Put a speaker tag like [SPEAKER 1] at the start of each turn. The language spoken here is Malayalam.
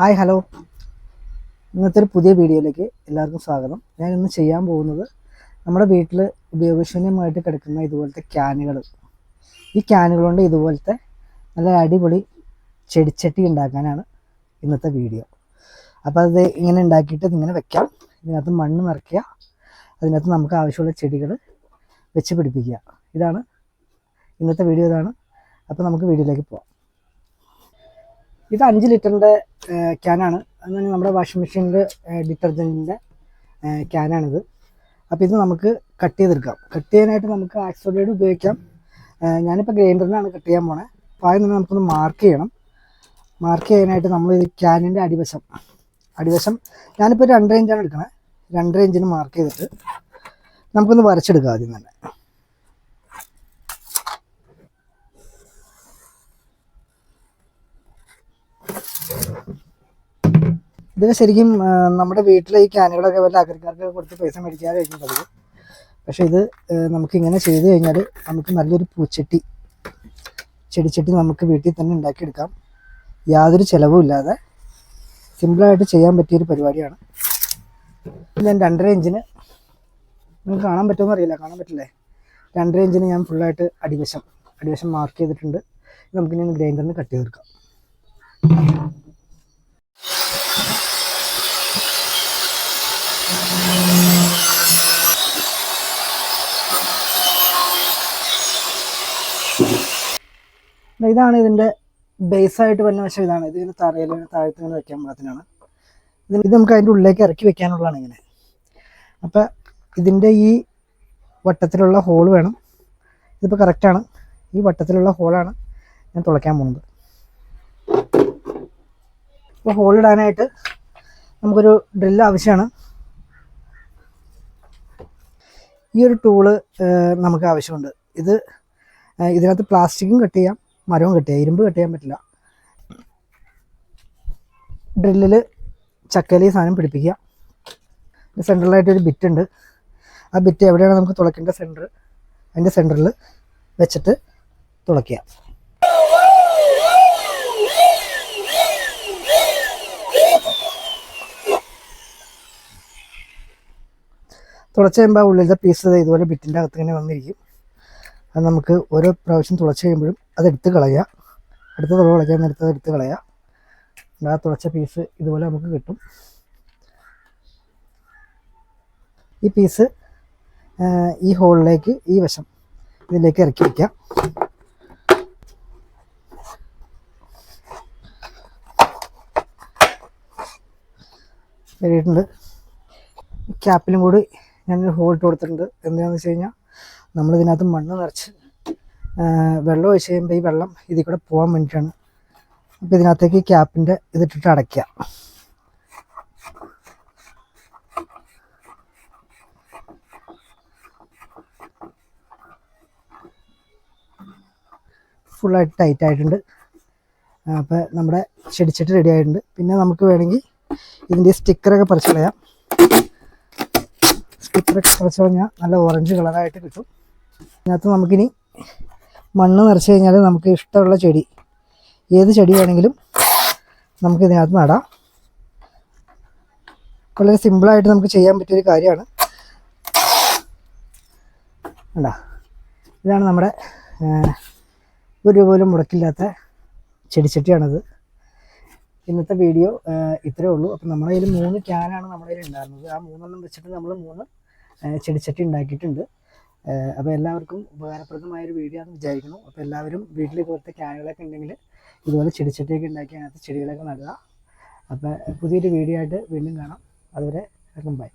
[SPEAKER 1] Hi hello. ഇന്നത്തെ ഒരു പുതിയ വീഡിയോയിലേക്ക് എല്ലാവർക്കും സ്വാഗതം. ഞാൻ ഇന്ന് ചെയ്യാൻ പോകുന്നത് നമ്മുടെ വീട്ടിൽ ഉപയോഗശൂന്യമായിട്ട് കിടക്കുന്ന ഇതുപോലത്തെ ക്യാനുകൾ ഈ ക്യാനുകൾ കൊണ്ട് ഇതുപോലത്തെ നല്ല അടിപൊളി ചെടിച്ചട്ടി ഉണ്ടാക്കാനാണ് ഇന്നത്തെ വീഡിയോ. അപ്പോൾ അത് ഇങ്ങനെ ഉണ്ടാക്കിയിട്ട് ഇങ്ങനെ വെക്കാം. ഇതിനകത്ത് മണ്ണ് നിറയ്ക്കുക. അതിനകത്ത് നമുക്ക് ആവശ്യമുള്ള ചെടികൾ വെച്ച് പിടിപ്പിക്കുക. ഇതാണ് ഇന്നത്തെ വീഡിയോ ഇതാണ്. അപ്പോൾ നമുക്ക് വീഡിയോയിലേക്ക് പോവാം. ഇത് അഞ്ച് ലിറ്ററിന്റെ ക്യാനാണ്. അത് നമ്മുടെ വാഷിംഗ് മെഷീനിന്റെ ഡിറ്റർജന്റിന്റെ ക്യാനാണിത്. അപ്പോൾ ഇത് നമുക്ക് കട്ട് ചെയ്തെടുക്കാം. കട്ട് ചെയ്യാനായിട്ട് നമുക്ക് ആക്സോഡൈഡ് ഉപയോഗിക്കാം. ഞാനിപ്പോൾ ഗ്രൈൻഡറിനാണ് കട്ട് ചെയ്യാൻ പോണേ. അപ്പോൾ ആദ്യം തന്നെ നമുക്കൊന്ന് മാർക്ക് ചെയ്യണം. മാർക്ക് ചെയ്യാനായിട്ട് നമ്മൾ ഇത് ക്യാനിന്റെ അടിവശം അടിവശം ഞാനിപ്പോൾ രണ്ട് ഇഞ്ചാണ് എടുക്കണേ. രണ്ടര ഇഞ്ചിന് മാർക്ക് ചെയ്തിട്ട് നമുക്കൊന്ന് വരച്ചെടുക്കാം ആദ്യം തന്നെ. ഇതൊക്കെ ശരിക്കും നമ്മുടെ വീട്ടിലെ ഈ ക്യാനുകളൊക്കെ വല്ല അഗ്രക്കാർക്ക് കൊടുത്ത് പൈസ മേടിക്കാതായിരിക്കും പതിവ്. പക്ഷെ ഇത് നമുക്ക് ഇങ്ങനെ ചെയ്ത് കഴിഞ്ഞാൽ നമുക്ക് നല്ലൊരു പൂച്ചട്ടി ചെടിച്ചട്ടി നമുക്ക് വീട്ടിൽ തന്നെ ഉണ്ടാക്കിയെടുക്കാം. യാതൊരു ചിലവും ഇല്ലാതെ സിമ്പിളായിട്ട് ചെയ്യാൻ പറ്റിയൊരു പരിപാടിയാണ്. ഞാൻ രണ്ടര ഇഞ്ചിന് നിങ്ങൾക്ക് കാണാൻ പറ്റുമോ അറിയില്ല കാണാൻ പറ്റില്ലേ? രണ്ടര ഇഞ്ചിന് ഞാൻ ഫുള്ളായിട്ട് അടിവശം അടിവശം മാർക്ക് ചെയ്തിട്ടുണ്ട്. നമുക്ക് നമുക്കിനി ഗ്രൈൻഡറിന് കട്ട് ചെയ്തെടുക്കാം. ഇതാണ് ഇതിന്റെ ബേസായിട്ട് വരുന്ന വശം. ഇതാണ് ഇത് ഇങ്ങനെ തറയിൽ താഴത്ത് ഇങ്ങനെ വെക്കാൻ പാകത്തിനാണ്. ഇത് നമുക്ക് അതിന്റെ ഉള്ളിലേക്ക് ഇറക്കി വെക്കാനുള്ളതാണ് ഇങ്ങനെ. അപ്പം ഇതിന്റെ ഈ വട്ടത്തിലുള്ള ഹോൾ വേണം. ഇതിപ്പോൾ കറക്റ്റാണ് ഈ വട്ടത്തിലുള്ള ഹോളാണ് ഞാൻ തുളയ്ക്കാൻ പോകുന്നത്. ഇപ്പോൾ ഹോളിടാനായിട്ട് നമുക്കൊരു ഡ്രില്ല് ആവശ്യമാണ്. ഈ ഒരു ടൂൾ നമുക്ക് ആവശ്യമുണ്ട്. ഇത് ഇതിനകത്ത് പ്ലാസ്റ്റിക്കും കട്ട് ചെയ്യാം. മരവും കട്ട് ചെയ്യാം ഇരുമ്പ് കട്ട് ചെയ്യാൻ പറ്റില്ല ഡ്രില്ലിൽ ചക്കയിൽ സാധനം പിടിപ്പിക്കുക. ബിറ്റ് ഉണ്ട്. ആ ബിറ്റ് എവിടെയാണ് നമുക്ക് തുളയ്ക്കേണ്ട സെന്റർ അതിന്റെ സെന്ററിൽ വെച്ചിട്ട് തുളയ്ക്കുക. തുളച്ച് കഴിയുമ്പോൾ ഉള്ളിലത്തെ പീസ് ഇതുപോലെ ബിറ്റിന്റെ അകത്ത് ഇങ്ങനെ വന്നിരിക്കും. അത് നമുക്ക് ഓരോ പ്രാവശ്യം തുളച്ച് കഴിയുമ്പോഴും അത് എടുത്ത് കളയുക. അടുത്ത തുള കളയ്ക്കാൻ നേരത്തെ അത് എടുത്ത് കളയുക. ആ തുളച്ച പീസ് ഇതുപോലെ നമുക്ക് കിട്ടും. ഈ പീസ് ഈ ഹോളിലേക്ക് ഈ വശം ഇതിലേക്ക് ഇറക്കി വയ്ക്കാം കയറിയിട്ടുണ്ട് ക്യാപ്പിലും കൂടി ഞാൻ ഹോൾ ഇട്ട് കൊടുത്തിട്ടുണ്ട്. എന്താണെന്ന് വെച്ച് കഴിഞ്ഞാൽ നമ്മളിതിനകത്ത് മണ്ണ് നിറച്ച് വെള്ളം ഒഴിച്ച് കഴിയുമ്പോൾ ഈ വെള്ളം ഇതിൽ കൂടെ പോകാൻ വേണ്ടിയിട്ടാണ്. അപ്പോൾ ഇതിനകത്തേക്ക് ക്യാപ്പിന്റെ ഇതിട്ടിട്ട് അടയ്ക്കുക ഫുള്ളായിട്ട് ടൈറ്റ് ആയിട്ടുണ്ട്. അപ്പോൾ നമ്മുടെ ചെടിച്ചട്ടി റെഡി ആയിട്ടുണ്ട്. പിന്നെ നമുക്ക് വേണമെങ്കിൽ ഇതിന്റെ സ്റ്റിക്കറൊക്കെ പറിച്ചു കളയാം. സ്റ്റിക്കറൊക്കെ പറിച്ചു കളഞ്ഞാൽ നല്ല ഓറഞ്ച് കളറായിട്ട് കിട്ടും. ഇതിനകത്ത് നമുക്കിനി മണ്ണ് നിറച്ച് കഴിഞ്ഞാൽ നമുക്ക് ഇഷ്ടമുള്ള ചെടി. ഏത് ചെടി വേണമെങ്കിലും നമുക്ക് ഇതിനകത്ത് നടാം. വളരെ സിമ്പിളായിട്ട് നമുക്ക് ചെയ്യാൻ പറ്റിയൊരു കാര്യമാണ്. അല്ല ഇതാണ് നമ്മുടെ ഒരു പോലും മുടക്കില്ലാത്ത ചെടിച്ചട്ടിയാണത്. ഇന്നത്തെ വീഡിയോ ഇത്രയേ ഉള്ളൂ. അപ്പം നമ്മുടെ കയ്യിൽ മൂന്ന് ക്യാനാണ് നമ്മുടെ കയ്യിൽ ഉണ്ടായിരുന്നത്. ആ മൂന്നെണ്ണം വെച്ചിട്ട് നമ്മൾ മൂന്ന് ചെടിച്ചട്ടി ഉണ്ടാക്കിയിട്ടുണ്ട്. അപ്പോൾ എല്ലാവർക്കും ഉപകാരപ്രദമായ ഒരു വീഡിയോ ആണെന്ന് വിചാരിക്കുന്നു. അപ്പോൾ എല്ലാവരും വീട്ടിൽ ഇതുപോലത്തെ ക്യാനുകളൊക്കെ ഉണ്ടെങ്കിൽ ഇതുപോലെ ചെടിച്ചട്ടിയൊക്കെ ഉണ്ടാക്കി അതിനകത്ത് ചെടികളൊക്കെ നടുക. അപ്പോൾ പുതിയൊരു വീഡിയോ ആയിട്ട് വീണ്ടും കാണാം. അതുവരെ ബൈ